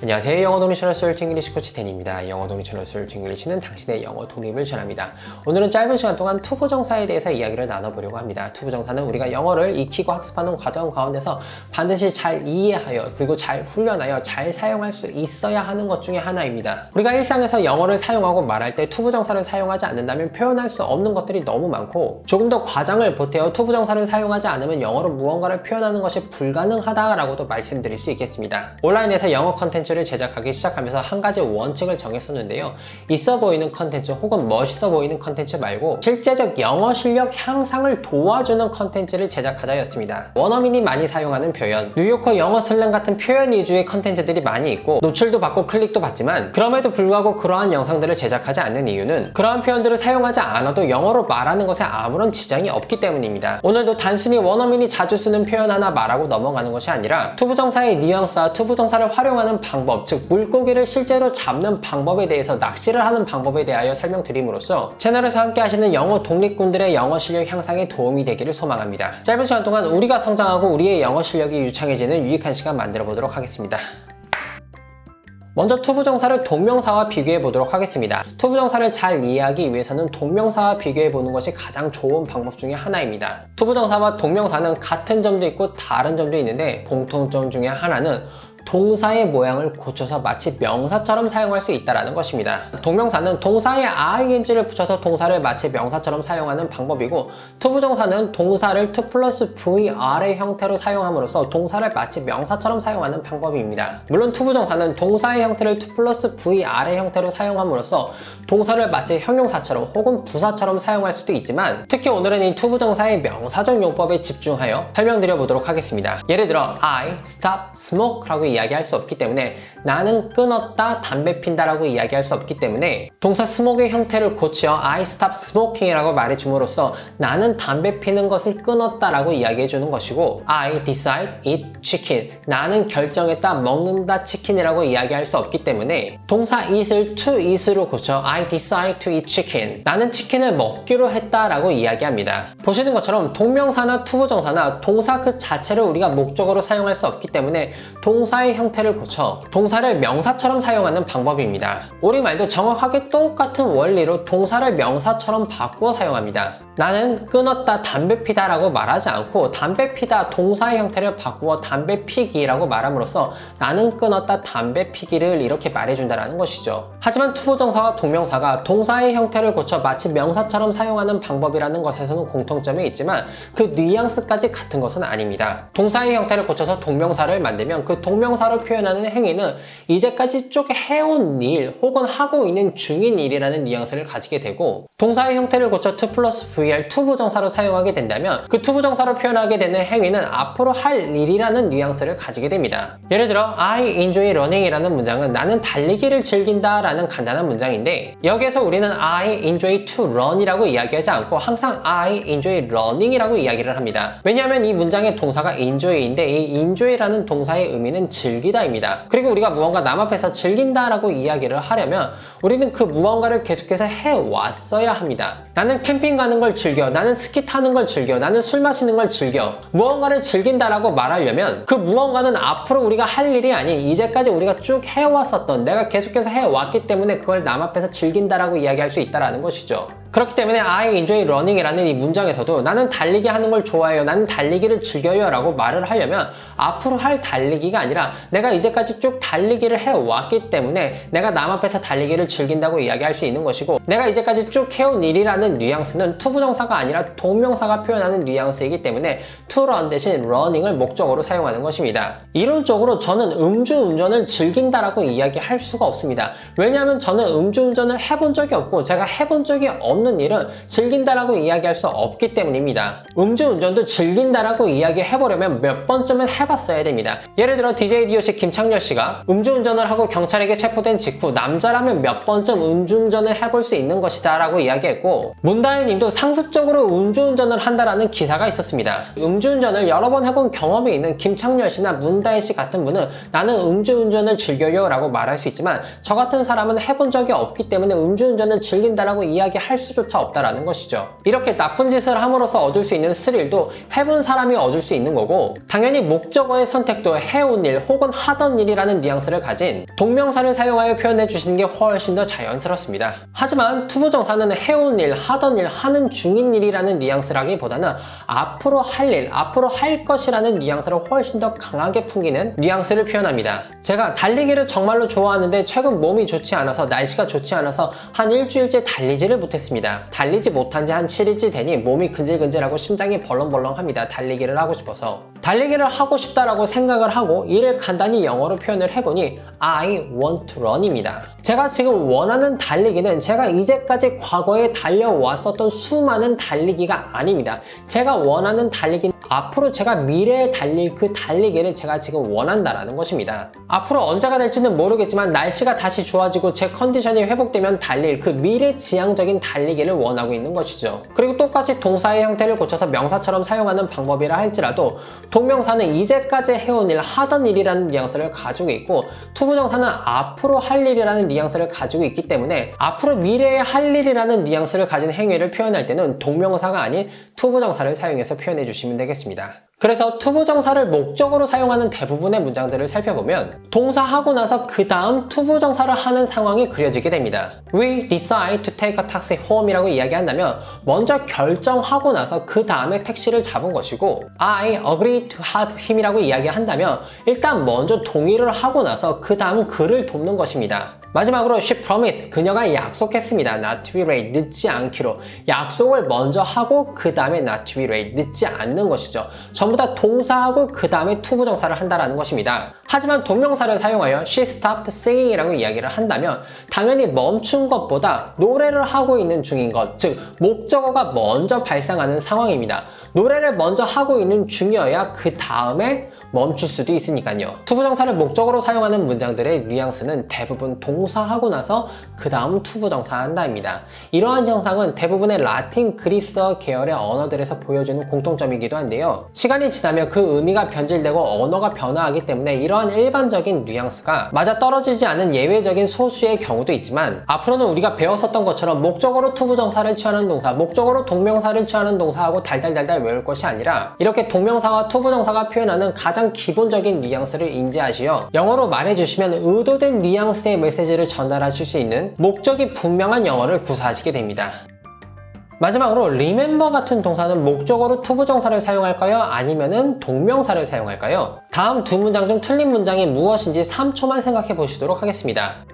안녕하세요. 영어 독립 채널 솔트 잉글리시 코치 댄입니다. 영어 독립 채널 솔트 잉글리시는 당신의 영어 독립을 전합니다. 오늘은 짧은 시간 동안 투부 정사에 대해서 이야기를 나눠보려고 합니다. 투부 정사는 우리가 영어를 익히고 학습하는 과정 가운데서 반드시 잘 이해하여 그리고 잘 훈련하여 잘 사용할 수 있어야 하는 것 중에 하나입니다. 우리가 일상에서 영어를 사용하고 말할 때 투부 정사를 사용하지 않는다면 표현할 수 없는 것들이 너무 많고 조금 더 과장을 보태어 투부 정사를 사용하지 않으면 영어로 무언가를 표현하는 것이 불가능하다라고도 말씀드릴 수 있겠습니다. 온라인에서 영어 컨텐츠 를 제작하기 시작하면서 한 가지 원칙을 정했었는데요. 있어 보이는 컨텐츠 혹은 멋있어 보이는 컨텐츠 말고 실제적 영어 실력 향상을 도와주는 컨텐츠를 제작하자였습니다. 원어민이 많이 사용하는 표현, 뉴요커 영어 슬랭 같은 표현 위주의 컨텐츠들이 많이 있고 노출도 받고 클릭도 받지만 그럼에도 불구하고 그러한 영상들을 제작하지 않는 이유는 그러한 표현들을 사용하지 않아도 영어로 말하는 것에 아무런 지장이 없기 때문입니다. 오늘도 단순히 원어민이 자주 쓰는 표현 하나 말하고 넘어가는 것이 아니라 투부정사의 뉘앙스와 투부정사를 활용하는 방법, 즉 물고기를 실제로 잡는 방법에 대해서 낚시를 하는 방법에 대하여 설명드림으로써 채널에서 함께 하시는 영어 독립군들의 영어 실력 향상에 도움이 되기를 소망합니다. 짧은 시간 동안 우리가 성장하고 우리의 영어 실력이 유창해지는 유익한 시간 만들어 보도록 하겠습니다. 먼저 투부정사를 동명사와 비교해 보도록 하겠습니다. 투부정사를 잘 이해하기 위해서는 동명사와 비교해 보는 것이 가장 좋은 방법 중에 하나입니다. 투부정사와 동명사는 같은 점도 있고 다른 점도 있는데 공통점 중에 하나는 동사의 모양을 고쳐서 마치 명사처럼 사용할 수 있다는 것입니다. 동명사는 동사에 ing를 붙여서 동사를 마치 명사처럼 사용하는 방법이고 투부정사는 동사를 to 플러스 vr의 형태로 사용함으로써 동사를 마치 명사처럼 사용하는 방법입니다. 물론 투부정사는 동사의 형태를 to 플러스 vr의 형태로 사용함으로써 동사를 마치 형용사처럼 혹은 부사처럼 사용할 수도 있지만 특히 오늘은 이 투부정사의 명사적 용법에 집중하여 설명드려 보도록 하겠습니다. 예를 들어 I stop smoke라고 이야기할 수 없기 때문에 나는 끊었다 담배 핀다라고 이야기할 수 없기 때문에 동사 smoke의 형태를 고치어 I stop smoking이라고 말해줌으로써 나는 담배 피는 것을 끊었다라고 이야기해 주는 것이고 I decide eat chicken 나는 결정했다 먹는다 치킨이라고 이야기할 수 없기 때문에 동사 eat을 to eat으로 고쳐 I decide to eat chicken 나는 치킨을 먹기로 했다라고 이야기합니다. 보시는 것처럼 동명사나 투부정사나 동사 그 자체를 우리가 목적으로 사용할 수 없기 때문에 동사의 형태를 고쳐 동사를 명사처럼 사용하는 방법입니다. 우리말도 정확하게 똑같은 원리로 동사를 명사처럼 바꾸어 사용합니다. 나는 끊었다 담배 피다 라고 말하지 않고 담배 피다 동사의 형태를 바꾸어 담배 피기라고 말함으로써 나는 끊었다 담배 피기를 이렇게 말해준다는 것이죠. 하지만 투부정사와 동명사가 동사의 형태를 고쳐 마치 명사처럼 사용하는 방법이라는 것에서는 공통점이 있지만 그 뉘앙스까지 같은 것은 아닙니다. 동사의 형태를 고쳐서 동명사를 만들면 그 동명사로 표현하는 행위는 이제까지 쭉 해온 일 혹은 하고 있는 중인 일이라는 뉘앙스를 가지게 되고 동사의 형태를 고쳐 to 플러스 VR 투부정사로 사용하게 된다면 그 투부정사로 표현하게 되는 행위는 앞으로 할 일이라는 뉘앙스를 가지게 됩니다. 예를 들어 I enjoy running이라는 문장은 나는 달리기를 즐긴다 라는 간단한 문장인데 여기에서 우리는 I enjoy to run이라고 이야기하지 않고 항상 I enjoy running이라고 이야기를 합니다. 왜냐하면 이 문장의 동사가 enjoy인데 이 enjoy라는 동사의 의미는 즐기다입니다. 그리고 우리가 무언가 남 앞에서 즐긴다라고 이야기를 하려면 우리는 그 무언가를 계속해서 해왔어야 합니다. 나는 캠핑 가는 걸 즐겨. 나는 스키 타는 걸 즐겨. 나는 술 마시는 걸 즐겨. 무언가를 즐긴다라고 말하려면 그 무언가는 앞으로 우리가 할 일이 아닌 이제까지 우리가 쭉 해왔었던 내가 계속해서 해왔기 때문에 그걸 남 앞에서 즐긴다라고 이야기할 수 있다라는 것이죠. 그렇기 때문에 I enjoy running이라는 이 문장에서도 나는 달리기 하는 걸 좋아해요. 나는 달리기를 즐겨요. 라고 말을 하려면 앞으로 할 달리기가 아니라 내가 이제까지 쭉 달리기를 해왔기 때문에 내가 남 앞에서 달리기를 즐긴다고 이야기할 수 있는 것이고 내가 이제까지 쭉 해온 일이라는 뉘앙스는 투부 정사가 아니라 동명사가 표현하는 뉘앙스이기 때문에 to run 대신 running을 목적으로 사용하는 것입니다. 이론적으로 저는 음주운전을 즐긴다라고 이야기할 수가 없습니다. 왜냐하면 저는 음주운전을 해본 적이 없고 제가 해본 적이 없는 일은 즐긴다라고 이야기할 수 없기 때문입니다. 음주운전도 즐긴다라고 이야기해보려면 몇 번쯤은 해봤어야 됩니다. 예를 들어 DJ DOC 김창렬 씨가 음주운전을 하고 경찰에게 체포된 직후 남자라면 몇 번쯤 음주운전을 해볼 수 있는 것이다 라고 이야기했고 문다혜 님도 상 습적으로 음주운전을 한다라는 기사가 있었습니다. 음주운전을 여러 번 해본 경험이 있는 김창렬 씨나 문다혜 씨 같은 분은 나는 음주운전을 즐겨요 라고 말할 수 있지만 저 같은 사람은 해본 적이 없기 때문에 음주운전을 즐긴다라고 이야기할 수 수조차 없다라는 것이죠. 이렇게 나쁜 짓을 함으로써 얻을 수 있는 스릴도 해본 사람이 얻을 수 있는 거고 당연히 목적어의 선택도 해온 일 혹은 하던 일이라는 뉘앙스를 가진 동명사를 사용하여 표현해 주시는 게 훨씬 더 자연스럽습니다. 하지만 투부정사는 해온 일, 하던 일, 하는 중인 일이라는 뉘앙스라기보다는 앞으로 할 일, 앞으로 할 것이라는 뉘앙스를 훨씬 더 강하게 풍기는 뉘앙스를 표현합니다. 제가 달리기를 정말로 좋아하는데 최근 몸이 좋지 않아서 날씨가 좋지 않아서 한 일주일째 달리지를 못했습니다. 달리지 못한 지 한 7일째 되니 몸이 근질근질하고 심장이 벌렁벌렁합니다. 달리기를 하고 싶어서. 달리기를 하고 싶다라고 생각을 하고 이를 간단히 영어로 표현을 해보니 I want to run입니다. 제가 지금 원하는 달리기는 제가 이제까지 과거에 달려왔었던 수많은 달리기가 아닙니다. 제가 원하는 달리기는 앞으로 제가 미래에 달릴 그 달리기를 제가 지금 원한다라는 것입니다. 앞으로 언제가 될지는 모르겠지만 날씨가 다시 좋아지고 제 컨디션이 회복되면 달릴 그 미래지향적인 달리기를 원하고 있는 것이죠. 그리고 똑같이 동사의 형태를 고쳐서 명사처럼 사용하는 방법이라 할지라도 동명사는 이제까지 해온 일, 하던 일이라는 뉘앙스를 가지고 있고 투부정사는 앞으로 할 일이라는 뉘앙스를 가지고 있기 때문에 앞으로 미래에 할 일이라는 뉘앙스를 가진 행위를 표현할 때는 동명사가 아닌 투부정사를 사용해서 표현해 주시면 되겠습니다. 그래서 투부정사를 목적으로 사용하는 대부분의 문장들을 살펴보면 동사하고 나서 그 다음 투부정사를 하는 상황이 그려지게 됩니다. We decide to take a taxi home이라고 이야기한다면 먼저 결정하고 나서 그 다음에 택시를 잡은 것이고 I agree to help him이라고 이야기한다면 일단 먼저 동의를 하고 나서 그 다음 그를 돕는 것입니다. 마지막으로 she promised 그녀가 약속했습니다. not to be late 늦지 않기로 약속을 먼저 하고 그 다음에 not to be late 늦지 않는 것이죠. 전부 다 동사하고 그 다음에 투부정사를 한다라는 것입니다. 하지만 동명사를 사용하여 she stopped singing이라고 이야기를 한다면 당연히 멈춘 것보다 노래를 하고 있는 중인 것, 즉 목적어가 먼저 발생하는 상황입니다. 노래를 먼저 하고 있는 중이어야 그 다음에 멈출 수도 있으니까요. 투부정사를 목적으로 사용하는 문장들의 뉘앙스는 대부분 동사하고 나서 그 다음 투부정사 한다입니다. 이러한 형상은 대부분의 라틴 그리스어 계열의 언어들에서 보여주는 공통점이기도 한데요. 시간이 지나면 그 의미가 변질되고 언어가 변화하기 때문에 이러한 일반적인 뉘앙스가 맞아 떨어지지 않은 예외적인 소수의 경우도 있지만 앞으로는 우리가 배웠었던 것처럼 목적어로 투부정사를 취하는 동사, 목적어로 동명사를 취하는 동사하고 달달달달 외울 것이 아니라 이렇게 동명사와 투부정사가 표현하는 가장 기본적인 뉘앙스를 인지하시어 영어로 말해주시면 의도된 뉘앙스의 메시지를 전달하실 수 있는 목적이 분명한 영어를 구사하시게 됩니다. 마지막으로 remember 같은 동사는 목적어로 투부정사를 사용할까요? 아니면은 동명사를 사용할까요? 다음 두 문장 중 틀린 문장이 무엇인지 3초만 생각해 보시도록 하겠습니다.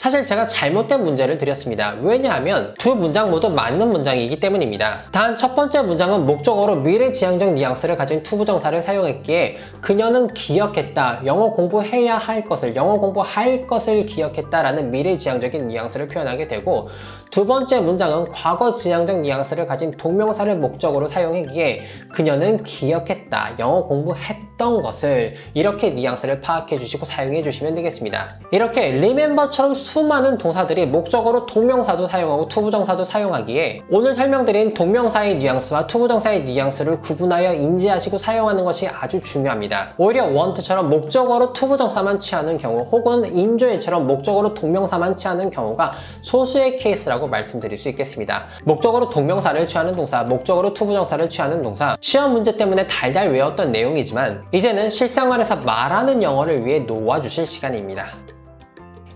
사실 제가 잘못된 문제를 드렸습니다. 왜냐하면 두 문장 모두 맞는 문장이기 때문입니다. 단 첫 번째 문장은 목적어로 미래지향적 뉘앙스를 가진 투부정사를 사용했기에 그녀는 기억했다. 영어 공부해야 할 것을, 영어 공부할 것을 기억했다라는 미래지향적인 뉘앙스를 표현하게 되고 두 번째 문장은 과거지향적 뉘앙스를 가진 동명사를 목적으로 사용했기에 그녀는 기억했다. 영어 공부했던 것을 이렇게 뉘앙스를 파악해 주시고 사용해 주시면 되겠습니다. 이렇게 remember처럼 수많은 동사들이 목적어로 동명사도 사용하고 투부정사도 사용하기에 오늘 설명드린 동명사의 뉘앙스와 투부정사의 뉘앙스를 구분하여 인지하시고 사용하는 것이 아주 중요합니다. 오히려 want처럼 목적어로 투부정사만 취하는 경우 혹은 enjoy처럼 목적어로 동명사만 취하는 경우가 소수의 케이스라고 말씀드릴 수 있겠습니다. 목적어로 동명사를 취하는 동사, 목적어로 투부정사를 취하는 동사 시험 문제 때문에 달달 외웠던 내용이지만 이제는 실생활에서 말하는 영어를 위해 놓아주실 시간입니다.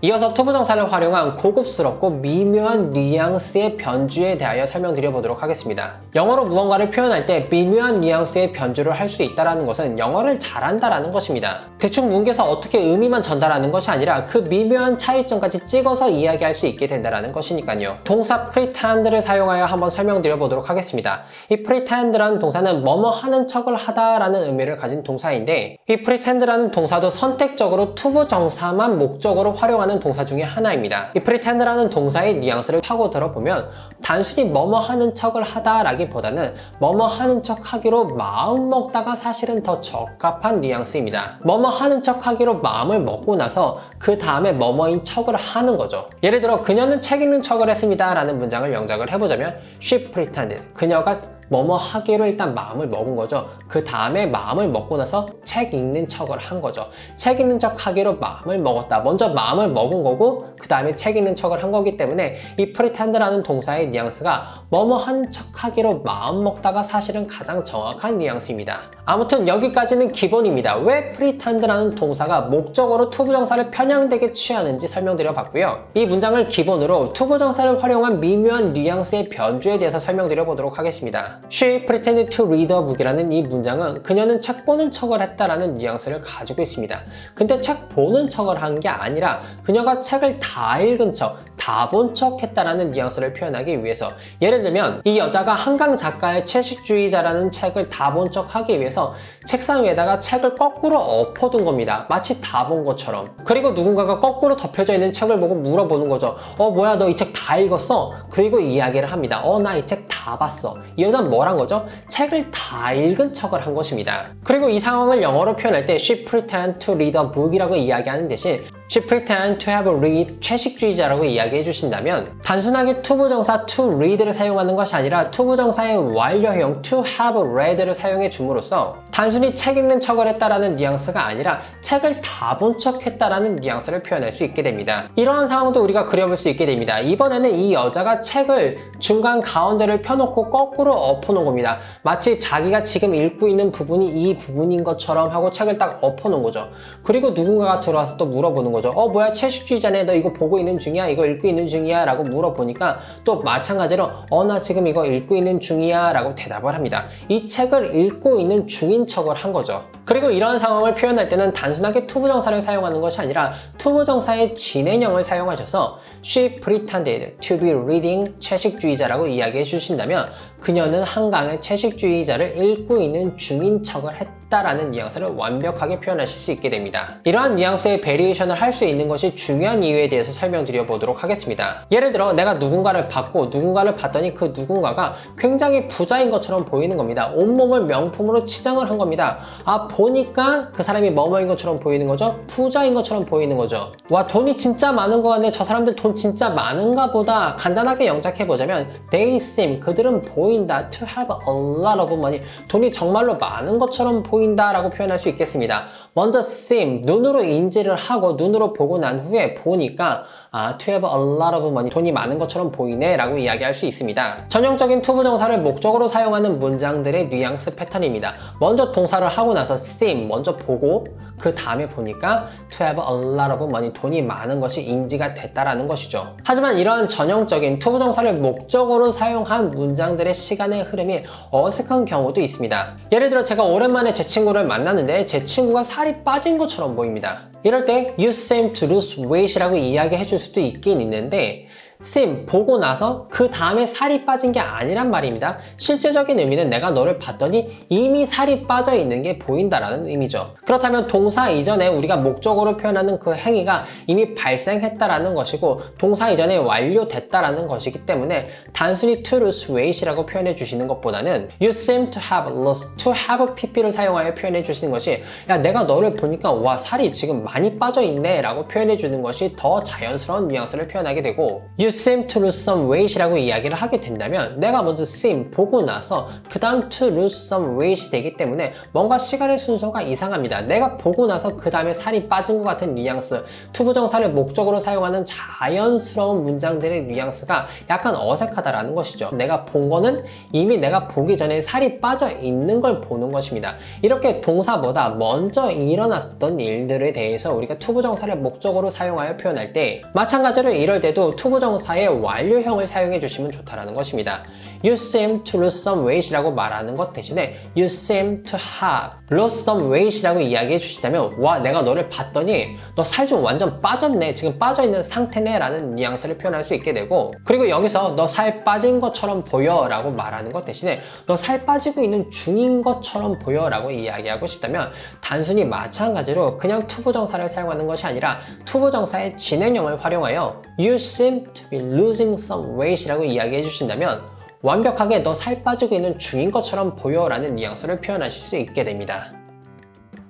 이어서 투부정사를 활용한 고급스럽고 미묘한 뉘앙스의 변주에 대하여 설명드려 보도록 하겠습니다. 영어로 무언가를 표현할 때 미묘한 뉘앙스의 변주를 할 수 있다는 것은 영어를 잘한다라는 것입니다. 대충 뭉개서 어떻게 의미만 전달하는 것이 아니라 그 미묘한 차이점까지 찍어서 이야기할 수 있게 된다는 것이니까요. 동사 pretend를 사용하여 한번 설명드려 보도록 하겠습니다. 이 pretend라는 동사는 뭐뭐 하는 척을 하다라는 의미를 가진 동사인데 이 pretend라는 동사도 선택적으로 투부정사만 목적으로 활용하는 동사 중에 하나입니다. 이 pretend라는 동사의 뉘앙스를 파고 들어보면 단순히 뭐뭐 하는 척을 하다라기보다는 뭐뭐 하는 척 하기로 마음 먹다가 사실은 더 적합한 뉘앙스입니다. 뭐뭐 하는 척 하기로 마음을 먹고 나서 그 다음에 뭐뭐인 척을 하는 거죠. 예를 들어 그녀는 책 읽는 척을 했습니다 라는 문장을 영작을 해보자면 she pretended 그녀가 뭐뭐 하기로 일단 마음을 먹은 거죠. 그 다음에 마음을 먹고 나서 책 읽는 척을 한 거죠. 책 읽는 척 하기로 마음을 먹었다. 먼저 마음을 먹은 거고 그 다음에 책 읽는 척을 한 거기 때문에 이 pretend라는 동사의 뉘앙스가 뭐뭐 한 척 하기로 마음 먹다가 사실은 가장 정확한 뉘앙스입니다. 아무튼 여기까지는 기본입니다. 왜 pretend라는 동사가 목적어로 투부정사를 편향되게 취하는지 설명드려 봤고요. 이 문장을 기본으로 투부정사를 활용한 미묘한 뉘앙스의 변주에 대해서 설명드려 보도록 하겠습니다. She pretended to read a book이라는 이 문장은 그녀는 책 보는 척을 했다라는 뉘앙스를 가지고 있습니다. 근데 책 보는 척을 한 게 아니라 그녀가 책을 다 읽은 척, 다 본 척 했다라는 뉘앙스를 표현하기 위해서 예를 들면 이 여자가 한강 작가의 채식주의자라는 책을 다 본 척 하기 위해서 책상 위에다가 책을 거꾸로 엎어둔 겁니다. 마치 다 본 것처럼. 그리고 누군가가 거꾸로 덮여져 있는 책을 보고 물어보는 거죠. 어, 뭐야, 너 이 책 다 읽었어? 그리고 이야기를 합니다. 어, 나 이 책다 봤어. 이 여자는 뭘 한 거죠? 책을 다 읽은 척을 한 것입니다. 그리고 이 상황을 영어로 표현할 때 she pretend to read a book이라고 이야기하는 대신 she pretend to have read 채식주의자라고 이야기해 주신다면 단순하게 투부정사 to read를 사용하는 것이 아니라 투부정사의 완료형 to have read를 사용해 줌으로써 단순히 책 읽는 척을 했다라는 뉘앙스가 아니라 책을 다 본 척 했다라는 뉘앙스를 표현할 수 있게 됩니다. 이러한 상황도 우리가 그려볼 수 있게 됩니다. 이번에는 이 여자가 책을 중간 가운데를 펴놓고 거꾸로 엎어놓은 겁니다. 마치 자기가 지금 읽고 있는 부분이 이 부분인 것처럼 하고 책을 딱 엎어놓은 거죠. 그리고 누군가가 들어와서 또 물어보는 거죠. 어 뭐야 채식주의자네 너 이거 보고 있는 중이야 이거 읽고 있는 중이야 라고 물어보니까 또 마찬가지로 어 나 지금 이거 읽고 있는 중이야 라고 대답을 합니다. 이 책을 읽고 있는 중인 척을 한 거죠. 그리고 이런 상황을 표현할 때는 단순하게 투부정사를 사용하는 것이 아니라 투부정사의 진행형을 사용하셔서 she pretended to be reading 채식주의자라고 이야기해 주신다면 그녀는 한강의 채식주의자를 읽고 있는 중인 척을 했다라는 뉘앙스를 완벽하게 표현하실 수 있게 됩니다. 이러한 뉘앙스의 베리에이션을 할 수 있는 것이 중요한 이유에 대해서 설명드려 보도록 하겠습니다. 예를 들어 내가 누군가를 봤고 누군가를 봤더니 그 누군가가 굉장히 부자인 것처럼 보이는 겁니다. 온몸을 명품으로 치장을 한 겁니다. 아 보니까 그 사람이 뭐뭐인 것처럼 보이는 거죠? 부자인 것처럼 보이는 거죠. 와 돈이 진짜 많은 것 같네. 저 사람들 돈 진짜 많은가 보다. 간단하게 영작해 보자면 they seem 그들은 보인다 to have a lot of money. 돈이 정말로 많은 것처럼 보인다 라고 표현할 수 있겠습니다. 먼저 seem 눈으로 인지를 하고 눈으로 보고 난 후에 보니까 아, to have a lot of money. 돈이 많은 것처럼 보이네 라고 이야기할 수 있습니다. 전형적인 투부정사를 목적으로 사용하는 문장들의 뉘앙스 패턴입니다. 먼저 동사를 하고 나서 seem, 먼저 보고 그 다음에 보니까 to have a lot of money. 돈이 많은 것이 인지가 됐다라는 것이죠. 하지만 이러한 전형적인 투부정사를 목적으로 사용한 문장들의 시간의 흐름이 어색한 경우도 있습니다. 예를 들어 제가 오랜만에 제 친구를 만났는데 제 친구가 살이 빠진 것처럼 보입니다. 이럴 때 you seem to lose weight이라고 이야기해 줄 수도 있긴 있는데 seem 보고 나서 그 다음에 살이 빠진 게 아니란 말입니다. 실제적인 의미는 내가 너를 봤더니 이미 살이 빠져 있는 게 보인다라는 의미죠. 그렇다면 동사 이전에 우리가 목적으로 표현하는 그 행위가 이미 발생했다라는 것이고 동사 이전에 완료됐다라는 것이기 때문에 단순히 to lose weight이라고 표현해 주시는 것보다는 you seem to have lost to have pp를 사용하여 표현해 주시는 것이 야 내가 너를 보니까 와 살이 지금 많이 빠져 있네 라고 표현해 주는 것이 더 자연스러운 뉘앙스를 표현하게 되고 you seem to lose some weight이라고 이야기를 하게 된다면 내가 먼저 seem 보고 나서 그 다음 to lose some weight이 되기 때문에 뭔가 시간의 순서가 이상합니다. 내가 보고 나서 그 다음에 살이 빠진 것 같은 뉘앙스 투부정사를 목적으로 사용하는 자연스러운 문장들의 뉘앙스가 약간 어색하다라는 것이죠. 내가 본 거는 이미 내가 보기 전에 살이 빠져 있는 걸 보는 것입니다. 이렇게 동사보다 먼저 일어났던 일들에 대해서 우리가 투부정사를 목적으로 사용하여 표현할 때 마찬가지로 이럴 때도 투부정 사의 완료형을 사용해 주시면 좋다라는 것입니다. You seem to lose some weight이라고 말하는 것 대신에 you seem to have lost some weight이라고 이야기해 주시다면 와 내가 너를 봤더니 너 살 좀 완전 빠졌네 지금 빠져 있는 상태네 라는 뉘앙스를 표현할 수 있게 되고 그리고 여기서 너 살 빠진 것처럼 보여 라고 말하는 것 대신에 너 살 빠지고 있는 중인 것처럼 보여 라고 이야기하고 싶다면 단순히 마찬가지로 그냥 투부정사를 사용하는 것이 아니라 투부정사의 진행형을 활용하여 you seem to be losing some weight이라고 이야기해 주신다면 완벽하게 너 살 빠지고 있는 중인 것처럼 보여 라는 뉘앙스를 표현하실 수 있게 됩니다.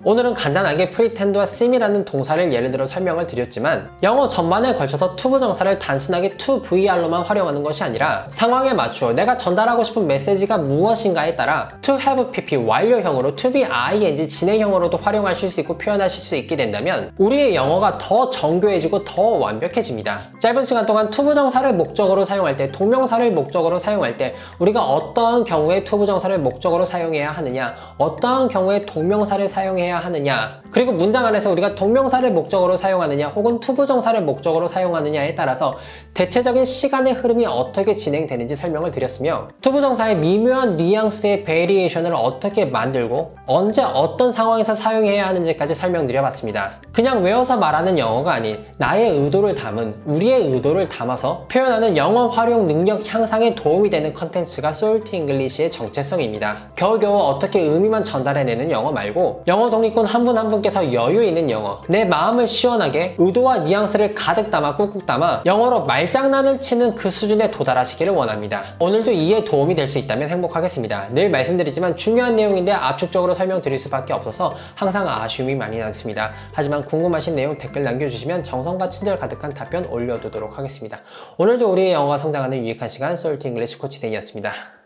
오늘은 간단하게 pretend와 sim이라는 동사를 예를 들어 설명을 드렸지만 영어 전반에 걸쳐서 to 부정사를 단순하게 to VR로만 활용하는 것이 아니라 상황에 맞추어 내가 전달하고 싶은 메시지가 무엇인가에 따라 to have PP 완료형으로 to be ing 진행형으로도 활용하실 수 있고 표현하실 수 있게 된다면 우리의 영어가 더 정교해지고 더 완벽해집니다. 짧은 시간 동안 to 부정사를 목적으로 사용할 때 동명사를 목적으로 사용할 때 우리가 어떠한 경우에 to 부정사를 목적으로 사용해야 하느냐 어떠한 경우에 동명사를 사용해야 하느냐 그리고 문장 안에서 우리가 동명사를 목적으로 사용하느냐 혹은 to 부정사를 목적으로 사용하느냐에 따라서 대체적인 시간의 흐름이 어떻게 진행되는지 설명을 드렸으며 to 부정사의 미묘한 뉘앙스의 베리에이션을 어떻게 만들고 언제 어떤 상황에서 사용해야 하는지까지 설명드려봤습니다. 그냥 외워서 말하는 영어가 아닌 나의 의도를 담은 우리의 의도를 담아서 표현하는 영어 활용 능력 향상에 도움이 되는 컨텐츠가 솔트 잉글리시의 정체성입니다. 겨우겨우 어떻게 의미만 전달해내는 영어 말고 영어 독립군 한분 한 분께서 여유 있는 영어 내 마음을 시원하게 의도와 뉘앙스를 가득 담아 꾹꾹 담아 영어로 말장난을 치는 그 수준에 도달하시기를 원합니다. 오늘도 이에 도움이 될 수 있다면 행복하겠습니다. 늘 말씀드리지만 중요한 내용인데 압축적으로 설명드릴 수밖에 없어서 항상 아쉬움이 많이 남습니다. 하지만 궁금하신 내용 댓글 남겨주시면 정성과 친절 가득한 답변 올려두도록 하겠습니다. 오늘도 우리의 영어가 성장하는 유익한 시간 솔트 잉글리시 코치 데이였습니다.